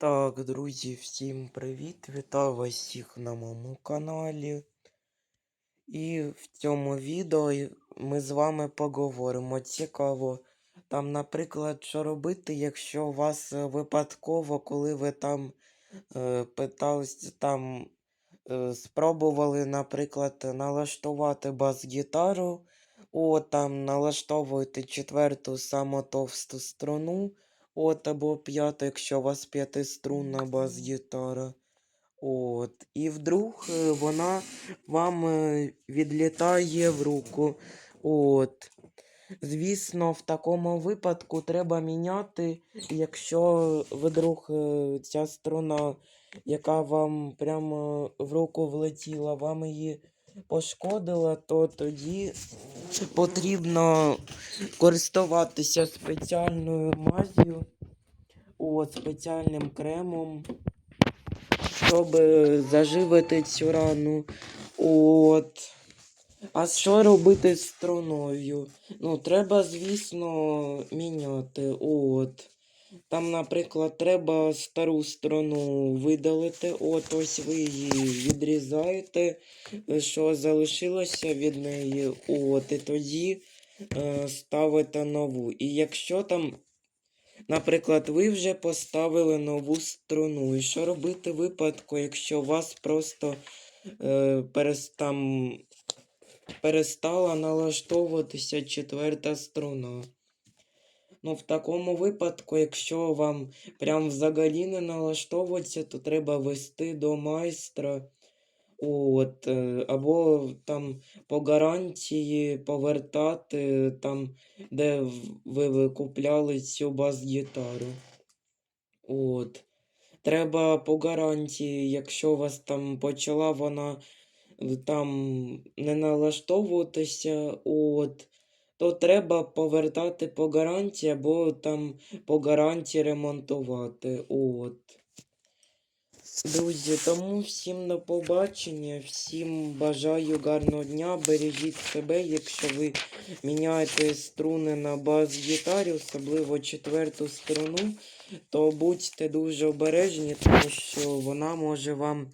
Так, друзі, всім привіт! Вітаю вас всіх на моєму каналі. І в цьому відео ми з вами поговоримо. Цікаво. Там, наприклад, що робити, якщо у вас е, випадково, коли ви там е, питались, там е, спробували, наприклад, налаштувати бас-гітару, от там налаштовуєте четверту саму товсту струну, от або п'яту, якщо у вас п'ятиструнна бас-гітара. От. І вдруг е, вона вам е, відлітає в руку. От. Звісно, в такому випадку треба міняти, якщо вдруг е, ця струна, яка вам прямо в руку влетіла, вам її пошкодила, то тоді потрібно користуватися спеціальною мазью, от, спеціальним кремом, щоб заживити цю рану. От. А що робити з струною? Ну, треба, звісно, міняти. От. Там, наприклад, треба стару струну видалити. От ось ви її відрізаєте, е, що залишилося від неї. От, і тоді е, ставите нову. І якщо там, наприклад, ви вже поставили нову струну, і що робити в випадку, якщо у вас просто е, перес, там, перестала налаштовуватися четверта струна. Ну, в такому випадку, якщо вам прям взагалі не налаштовується, то треба вести до майстра. От, е, або там по гарантії повертати там, де ви викупляли цю бас-гітару. От. Треба по гарантії, якщо у вас там почала вона е, там не налаштовуватися, от, то треба повертати по гарантії або там по гарантії ремонтувати. От. Друзі, тому всім до побачення, всім бажаю гарного дня, бережіть себе, якщо ви міняєте струни на бас-гітарі, особливо четверту струну, то будьте дуже обережні, тому що вона може вам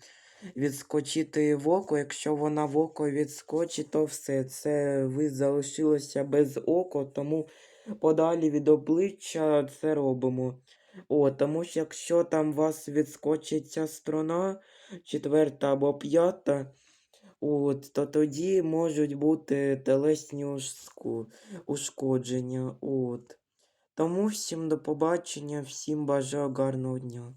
відскочити в око. Якщо вона в око відскочить, то все. Це ви залишилися без ока, тому подалі від обличчя це робимо. О, тому що якщо там у вас відскочить ця струна, четверта або п'ята, от, то тоді можуть бути телесні ушкодження. От. Тому всім до побачення, всім бажаю гарного дня.